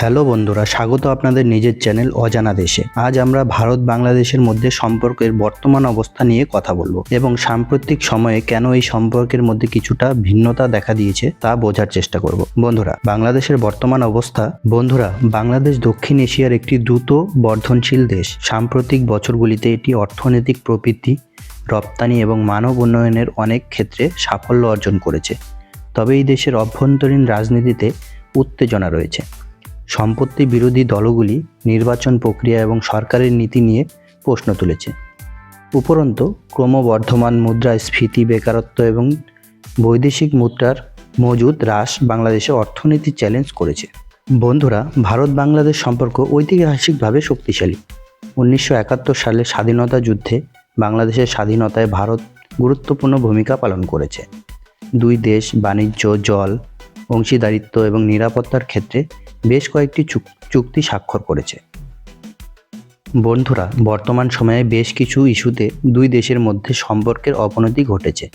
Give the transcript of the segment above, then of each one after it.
Hello বন্ধুরা, স্বাগত আপনাদের নিজের চ্যানেল অজানা দেশে। আজ আমরা ভারত বাংলাদেশের মধ্যে সম্পর্কের বর্তমান অবস্থা নিয়ে কথা বলব এবং সাম্প্রতিক সময়ে কেন এই সম্পর্কের মধ্যে কিছুটা ভিন্নতা দেখা দিয়েছে তা বোঝার চেষ্টা করব। বন্ধুরা, বাংলাদেশের বর্তমান অবস্থা, বন্ধুরা, বাংলাদেশ দক্ষিণ এশিয়ার একটি দ্রুত বর্ধনশীল দেশ। সাম্প্রতিক বছরগুলিতে এটি অর্থনৈতিক প্রবৃদ্ধি, রপ্তানি এবং মানব উন্নয়নের অনেক ক্ষেত্রে সাফল্য অর্জন করেছে। তবে এই দেশের অভ্যন্তরীণ রাজনীতিতে উত্তেজনা রয়েছে। সম্পত্তি বিরোধী দলগুলি নির্বাচন প্রক্রিয়া এবং সরকারের নীতি নিয়ে প্রশ্ন তুলেছে। উপরন্তু, ক্রমবর্ধমান মুদ্রাস্ফীতি বেকারত্ব এবং বৈদেশিক মুদ্রার মজুদ হ্রাস বাংলাদেশে অর্থনীতি চ্যালেঞ্জ করেছে। বন্ধুরা ভারত বাংলাদেশ সম্পর্ক ঐতিহাসিকভাবে শক্তিশালী। উনিশশো একাত্তর সালে স্বাধীনতা যুদ্ধে বাংলাদেশের স্বাধীনতায় ভারত গুরুত্বপূর্ণ ভূমিকা পালন করেছে। দুই দেশ বাণিজ্য, জল, অংশীদারিত্ব এবং নিরাপত্তার ক্ষেত্রে বেশ কয়েকটি চুক- চুক্তি স্বাক্ষর করেছে। বন্ধুরা, বর্তমান সময়ে বেশ কিছু ইস্যুতে দুই দেশের মধ্যে সম্পর্কের অবনতি ঘটেছে।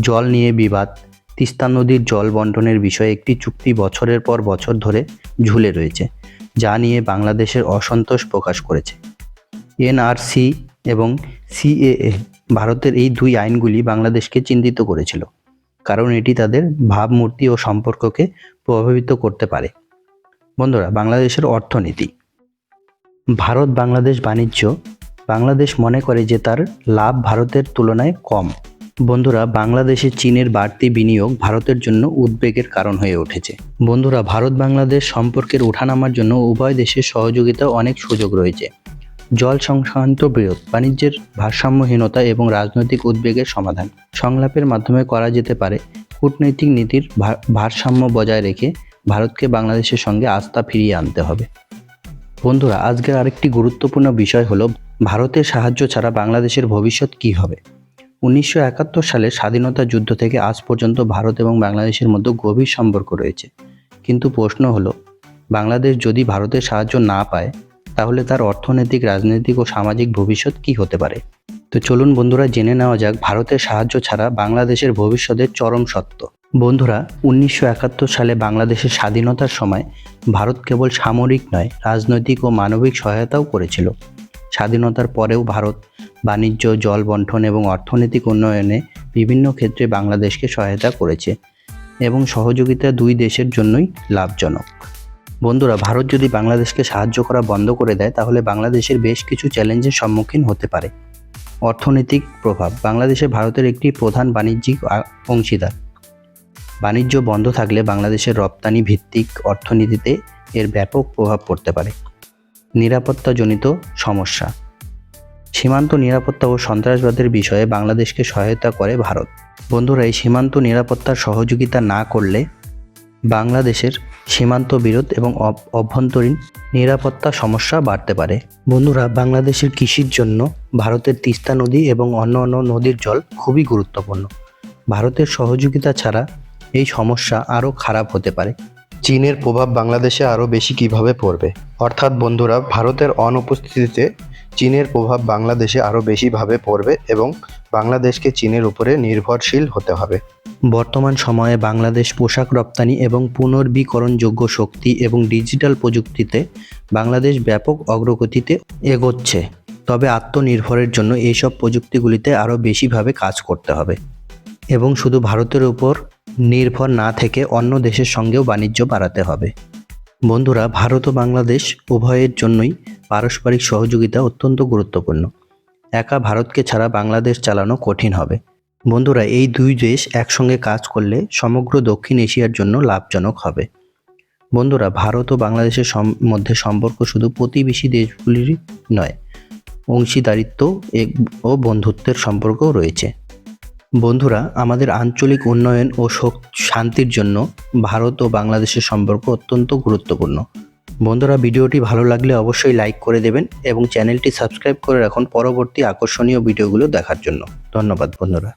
জল নিয়ে বিবাদ, তিস্তা নদীর জল বন্টনের বিষয়ে একটি চুক্তি বছরের পর বছর ধরে ঝুলে রয়েছে, যা নিয়ে বাংলাদেশের অসন্তোষ প্রকাশ করেছে। এনআরসি এবং সিএএ ভারতের এই দুই আইনগুলি বাংলাদেশকে চিন্তিত করেছিল, কারণ এটি তাদের ভাবমূর্তি ও সম্পর্ককে প্রভাবিত করতে পারে। বন্ধুরা, বাংলাদেশের অর্থনীতি। ভারত বাংলাদেশ বাণিজ্য, বাংলাদেশ মনে করে যে তার লাভ ভারতের তুলনায় কম। বন্ধুরা, বাংলাদেশে চীনের বাড়তি বিনিয়োগ ভারতের জন্য উদ্বেগের কারণ হয়ে উঠেছে। বন্ধুরা, ভারত বাংলাদেশ সম্পর্কের ওঠানামার জন্য উভয় দেশের সহযোগিতা অনেক সুযোগ রয়েছে। জল সংক্রান্ত বিরোধ বাণিজ্যের ভারসাম্যহীনতা এবং রাজনৈতিক উদ্বেগের সমাধান সংলাপের মাধ্যমে করা যেতে পারে। কূটনৈতিক নীতির ভারসাম্য বজায় রেখে ভারতকে বাংলাদেশের সঙ্গে আস্থা ফিরিয়ে আনতে হবে। বন্ধুরা, আজকের আরেকটি গুরুত্বপূর্ণ বিষয় হলো, ভারতের সাহায্য ছাড়া বাংলাদেশের ভবিষ্যৎ কী হবে? উনিশশো একাত্তর সালে স্বাধীনতা যুদ্ধ থেকে আজ পর্যন্ত ভারত এবং বাংলাদেশের মধ্যে গভীর সম্পর্ক রয়েছে। কিন্তু প্রশ্ন হলো, বাংলাদেশ যদি ভারতের সাহায্য না পায়, তাহলে তার অর্থনৈতিক, রাজনৈতিক ও সামাজিক ভবিষ্যৎ কী হতে পারে? তো চলুন বন্ধুরা, জেনে নেওয়া যাক, ভারতের সাহায্য ছাড়া বাংলাদেশের ভবিষ্যতের চরম সত্য। বন্ধুরা, উনিশশো একাত্তর সালে বাংলাদেশের স্বাধীনতার সময় ভারত কেবল সামরিক নয়, রাজনৈতিক ও মানবিক সহায়তাও করেছিল। স্বাধীনতার পরেও ভারত বাণিজ্য, জল বন্টন এবং অর্থনৈতিক উন্নয়নে বিভিন্ন ক্ষেত্রে বাংলাদেশকে সহায়তা করেছে এবং সহযোগিতা দুই দেশের জন্যই লাভজনক। বন্ধুরা, ভারত যদি বাংলাদেশকে সাহায্য করা বন্ধ করে দেয়, তাহলে বাংলাদেশের বেশ কিছু চ্যালেঞ্জের সম্মুখীন হতে পারে। অর্থনৈতিক প্রভাব, বাংলাদেশে ভারতের একটি প্রধান বাণিজ্যিক অংশীদার। বাণিজ্য বন্ধ থাকলে বাংলাদেশের রপ্তানি ভিত্তিক অর্থনীতিতে এর ব্যাপক প্রভাব পড়তে পারে। নিরাপত্তাজনিত সমস্যা। সীমান্ত নিরাপত্তা ও সন্ত্রাসবাদের বিষয়ে বাংলাদেশকে সহায়তা করে ভারত। বন্ধুরা, এই সীমান্ত নিরাপত্তার সহযোগিতা না করলে বাংলাদেশের সীমান্ত বিরোধ এবং অভ্যন্তরীণ নিরাপত্তা সমস্যা বাড়তে পারে। বন্ধুরা, বাংলাদেশের কৃষির জন্য ভারতের তিস্তা নদী এবং অন্য অন্য নদীর জল খুবই গুরুত্বপূর্ণ। ভারতের সহযোগিতা ছাড়া এই সমস্যা আরও খারাপ হতে পারে। চীনের প্রভাব বাংলাদেশে আরও বেশি কীভাবে পড়বে? অর্থাৎ বন্ধুরা, ভারতের অনুপস্থিতিতে চীনের প্রভাব বাংলাদেশে আরও বেশিভাবে পড়বে এবং বাংলাদেশকে চীনের উপরে নির্ভরশীল হতে হবে। বর্তমান সময়ে বাংলাদেশ পোশাক রপ্তানি এবং পুনর্বীকরণযোগ্য শক্তি এবং ডিজিটাল প্রযুক্তিতে বাংলাদেশ ব্যাপক অগ্রগতিতে এগোচ্ছে। তবে আত্মনির্ভরের জন্য এইসব প্রযুক্তিগুলিতে আরও বেশিভাবে কাজ করতে হবে। এবং শুধু ভারতের উপর নির্ভর না থেকে অন্য দেশের সঙ্গেও বাণিজ্য বাড়াতে হবে। বন্ধুরা, ভারত ও বাংলাদেশ উভয়ের জন্যই পারস্পরিক সহযোগিতা অত্যন্ত গুরুত্বপূর্ণ। একা ভারতকে ছাড়া বাংলাদেশ চালানো কঠিন হবে। বন্ধুরা, এই দুই দেশ একসঙ্গে কাজ করলে সমগ্র দক্ষিণ এশিয়ার জন্য লাভজনক হবে। বন্ধুরা, ভারত ও বাংলাদেশের মধ্যে সম্পর্ক শুধু প্রতিবেশী দেশগুলিরই নয়, অংশীদারিত্ব ও বন্ধুত্বের সম্পর্কও রয়েছে। বন্ধুরা, আমাদের আঞ্চলিক উন্নয়ন ও শান্তির জন্য ভারত ও বাংলাদেশের সম্পর্ক অত্যন্ত গুরুত্বপূর্ণ। বন্ধুরা, ভিডিওটি ভালো লাগলে অবশ্যই লাইক করে দেবেন এবং চ্যানেলটি সাবস্ক্রাইব করে রাখুন পরবর্তী আকর্ষণীয় ভিডিওগুলো দেখার জন্য। ধন্যবাদ বন্ধুরা।